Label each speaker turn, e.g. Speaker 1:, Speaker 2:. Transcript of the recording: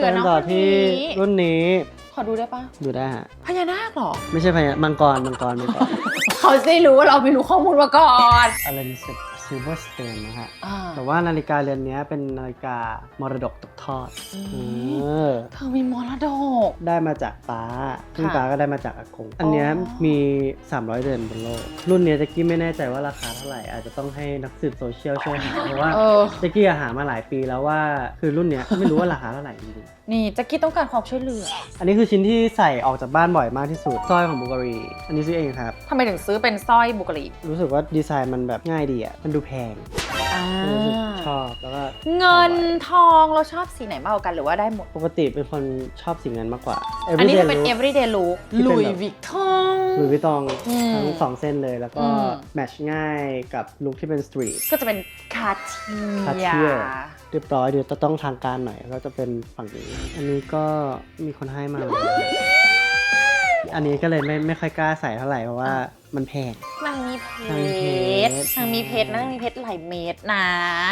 Speaker 1: อ
Speaker 2: เป็น
Speaker 1: น้อง
Speaker 2: ต่อ
Speaker 1: คน
Speaker 2: ที่
Speaker 1: นี้
Speaker 2: รุ่นนี้
Speaker 1: ขอดูได้ปะ
Speaker 2: ดูได้ฮะ
Speaker 1: พญานาคเหรอ
Speaker 2: ไม่ใช่พญามังกรมังกรมังกร
Speaker 1: เขาจะได้รู้ว่าเราไม่รู้ข้อมูลมาก่อน
Speaker 2: อะไรนี่ซิลเวอร์สเตนนะฮะ
Speaker 1: อ่า
Speaker 2: แต่ว่านาฬิกาเรือนนี้เป็นนาฬิกามรดกตกทอด
Speaker 1: อื
Speaker 2: เอ
Speaker 1: ม
Speaker 2: อ
Speaker 1: เธอมีมรด ก
Speaker 2: ได้มาจากป้าซึ่ง
Speaker 1: ค่ะ
Speaker 2: ป้าก็ได้มาจากอากง อันเนี้ย
Speaker 1: อ๋อ
Speaker 2: มี 300 เดือนบนโลก รุ่นเนี้ยแจ็กกี้ไม่แน่ใจว่าราคาเท่าไหร่ อาจจะต้องให้นักสืบโซเชียลช่วยหาเพราะว่า
Speaker 1: เออ
Speaker 2: แจ็กกี้อะหามาหลายปีแล้วว่า คือรุ่นเนี้ยไม่รู้ว่าราคาเท่าไหร่จริง
Speaker 1: นี่แจ็กกี้ต้องการความช่วยเหลือ
Speaker 2: ๆอันนี้คือชิ้นที่ใส่ออกจากบ้านบ่อยมากที่สุดสร้อยของบูการี อันนี้ซื้อเองครับ
Speaker 1: ทำไมถึงซื้อเป็นสร้อยบุกรี
Speaker 2: รู้สึกว่าดีไซน์มันแบบง่ายดีอะมันดูแพง
Speaker 1: อ่า
Speaker 2: รู้สึกชอบแล้วก็
Speaker 1: เงินทองเราชอบสีไหนมากกว่ากันหรือว่าได้หมด
Speaker 2: ปกติเป็นคนชอบสิ่งนั้นมากกว่า
Speaker 1: อันนี้จะเป็น
Speaker 2: Everyday look
Speaker 1: everyday look
Speaker 2: ที่เป็น
Speaker 1: ลุย
Speaker 2: แบบ
Speaker 1: วิกตอง
Speaker 2: หรือวิตอง
Speaker 1: อืม
Speaker 2: ทั้งสองเส้นเลยแล้วก็
Speaker 1: อืม
Speaker 2: แมทช์ง่ายกับลุคที่เป็นสตรีท
Speaker 1: ก็จะเป็นคาเที
Speaker 2: Cartier
Speaker 1: ย
Speaker 2: เรียบร้อยเดี๋ยวจะต้องทางการหน่อยก็จะเป็นฝั่งนี้ อันนี้ก็มีคนให้มา อันนี้ก็เลยไม่ไม่ค่อยกล้าใส่เท่าไหร่เพราะว่ามันแพง
Speaker 1: นางมีเพ
Speaker 2: นางมีเพ
Speaker 1: ช
Speaker 2: ช
Speaker 1: ร
Speaker 2: ร
Speaker 1: นางมีเพชรนะนางมีเพชรหลายเม็ดนะ